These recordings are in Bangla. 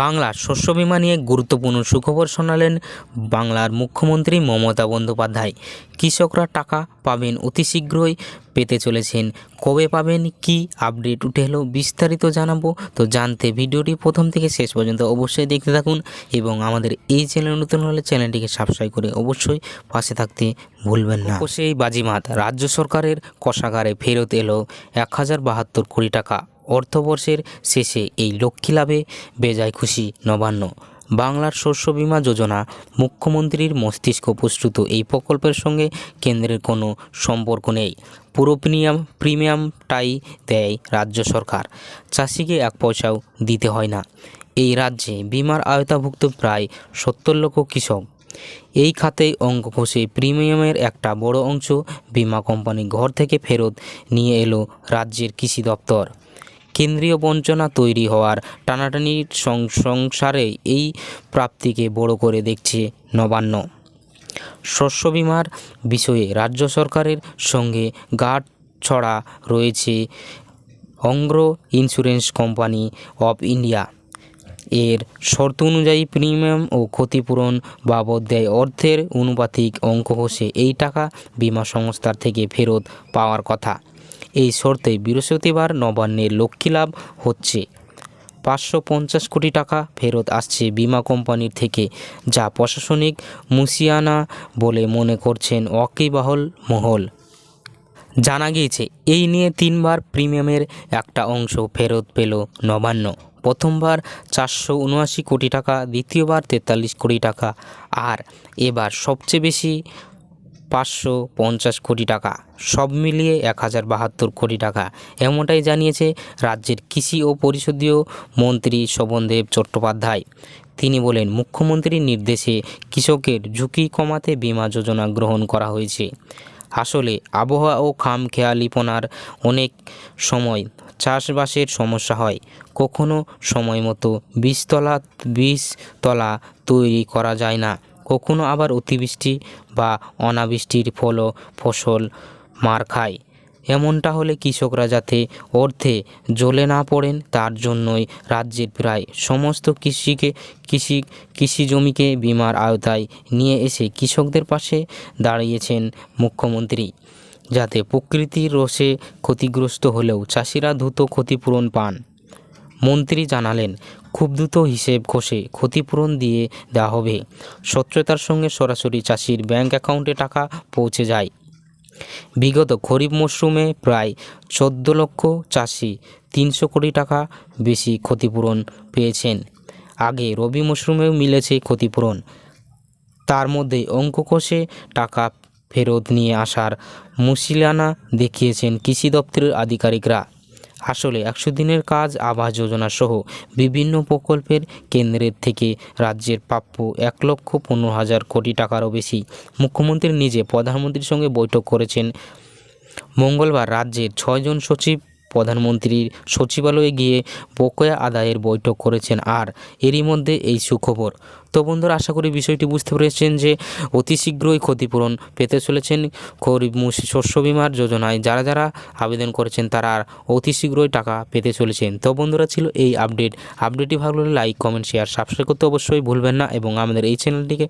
বাংলার শস্য বিমা নিয়ে গুরুত্বপূর্ণ সুখবর শোনালেন বাংলার মুখ্যমন্ত্রী মমতা বন্দ্যোপাধ্যায়। কৃষকরা টাকা পাবেন অতি শীঘ্রই, পেতে চলেছেন। কবে পাবেন, কি আপডেট উঠে এলো বিস্তারিত জানাব। তো জানতে ভিডিওটি প্রথম থেকে শেষ পর্যন্ত অবশ্যই দেখতে থাকুন এবং আমাদের এই চ্যানেল নতুন হলে চ্যানেলটিকে সাবস্ক্রাইব করে অবশ্যই পাশে থাকতে ভুলবেন না। সেই বাজিমাত। রাজ্য সরকারের কষাগারে ফেরত এলো এক হাজার বাহাত্তর কোটি টাকা। অর্থবর্ষের শেষে এই লক্ষ্মী লাভে বেজায় খুশি নবান্ন। বাংলার শস্য বীমা যোজনা মুখ্যমন্ত্রীর মস্তিষ্ক প্রস্তুত এই প্রকল্পের সঙ্গে কেন্দ্রের কোনো সম্পর্ক নেই। পুরো প্রিমিয়াম প্রিমিয়ামটাই দেয় রাজ্য সরকার। চাষিকে এক পয়সাও দিতে হয় না। এই রাজ্যে বিমার আওতাভুক্ত প্রায় সত্তর লক্ষ কৃষক। এই খাতে অঙ্ক কষে প্রিমিয়ামের একটা বড় অংশ বিমা কোম্পানি ঘর থেকে ফেরত নিয়ে এলো রাজ্যের কৃষি দপ্তর। কেন্দ্রীয় বঞ্চনা তৈরি হওয়ার টানাটানির সংসারে এই প্রাপ্তিকে বড় করে দেখছে নবান্ন। শস্য বিমার বিষয়ে রাজ্য সরকারের সঙ্গে গাঁট ছড়া রয়েছে অঙ্গ্র ইন্স্যুরেন্স কোম্পানি অফ ইন্ডিয়া। এর শর্ত অনুযায়ী প্রিমিয়াম ও ক্ষতিপূরণ বাবদ দেয় অর্থের অনুপাতিক অঙ্ক কষে এই টাকা বিমা সংস্থার থেকে ফেরত পাওয়ার কথা। এই শর্তে বৃহস্পতিবার নবান্নের লক্ষ্মী লাভ হচ্ছে। পাঁচশো পঞ্চাশ কোটি টাকা ফেরত আসছে বিমা কোম্পানির থেকে, যা প্রশাসনিক মুসিয়ানা বলে মনে করছেন ওয়াকিবহাল মহল। জানা গিয়েছে, এই নিয়ে তিনবার প্রিমিয়ামের একটা অংশ ফেরত পেল নবান্ন। প্রথমবার চারশো উনআশি কোটি টাকা, দ্বিতীয়বার তেতাল্লিশ কোটি টাকা। আর এবার সবচেয়ে বেশি পাঁচশো পঞ্চাশ কোটি টাকা, সব মিলিয়ে এক হাজার বাহাত্তর কোটি টাকা। এমনটাই জানিয়েছে রাজ্যের কৃষি ও পরিষদীয় মন্ত্রী শোভনদেব চট্টোপাধ্যায়। তিনি বলেন, মুখ্যমন্ত্রীর নির্দেশে কৃষকের ঝুঁকি কমাতে বীমা যোজনা গ্রহণ করা হয়েছে। আসলে আবহাওয়া ও খাম খেয়ালিপনার অনেক সময় চাষবাসের সমস্যা হয়। কখনো সময় মতো বীজতলা বীজতলা তৈরি করা যায় না। কখনো আবার অতিবৃষ্টি বা অনাবৃষ্টির ফলও ফসল মার খায়। এমনটা হলে কৃষকরা যাতে অর্থে জ্বলে না পড়েন, তার জন্যই রাজ্যের প্রায় সমস্ত কৃষিকে, কৃষি কৃষি জমিকে বিমার আওতায় নিয়ে এসে কৃষকদের পাশে দাঁড়িয়েছেন মুখ্যমন্ত্রী। যাতে প্রকৃতির রোষে ক্ষতিগ্রস্ত হলেও চাষিরা দ্রুত ক্ষতিপূরণ পান। মন্ত্রী জানালেন খুব দ্রুত হিসেব কষে ক্ষতিপূরণ দিয়ে দেওয়া হবে। স্বচ্ছতার সঙ্গে সরাসরি চাষির ব্যাংক অ্যাকাউন্টে টাকা পৌঁছে যায়। বিগত খরিফ মরশুমে প্রায় চোদ্দ লক্ষ চাষি তিনশো কোটি টাকা বেশি ক্ষতিপূরণ পেয়েছেন। আগে রবি মরশুমেও মিলেছে ক্ষতিপূরণ। তার মধ্যে অঙ্ক কষে টাকা ফেরত নিয়ে আসার মুশিলানা দেখিয়েছেন কৃষি দপ্তরের আধিকারিকরা। আসলে একশো দিনের কাজ আবাস যোজনা সহ বিভিন্ন প্রকল্পের কেন্দ্রের থেকে রাজ্যের প্রাপ্য এক লক্ষ পনেরো হাজার কোটি টাকারও বেশি মুখ্যমন্ত্রী নিজে প্রধানমন্ত্রীর সঙ্গে বৈঠক করেছেন। মঙ্গলবার রাজ্যের ছয়জন সচিব প্রধানমন্ত্রীর সচিবালয়ে গিয়ে বকেয়া আদায়ের বৈঠক করেছেন আর এরই মধ্যে এই সুখবর। তো বন্ধুরা, আশা করি বিষয়টি বুঝতে পেরেছেন যে অতি শীঘ্রই ক্ষতিপূরণ পেতে চলেছেন খরিফ শস্য বিমার যোজনায়। যারা যারা আবেদন করেছেন, তারা আর অতি শীঘ্রই টাকা পেতে চলেছেন। তো বন্ধুরা, ছিল এই আপডেট। আপডেটটি ভালো লাগলে লাইক, কমেন্ট, শেয়ার, সাবস্ক্রাইব করতে অবশ্যই ভুলবেন না এবং আমাদের এই চ্যানেলটিকে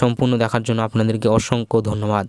সম্পূর্ণ দেখার জন্য আপনাদেরকে অসংখ্য ধন্যবাদ।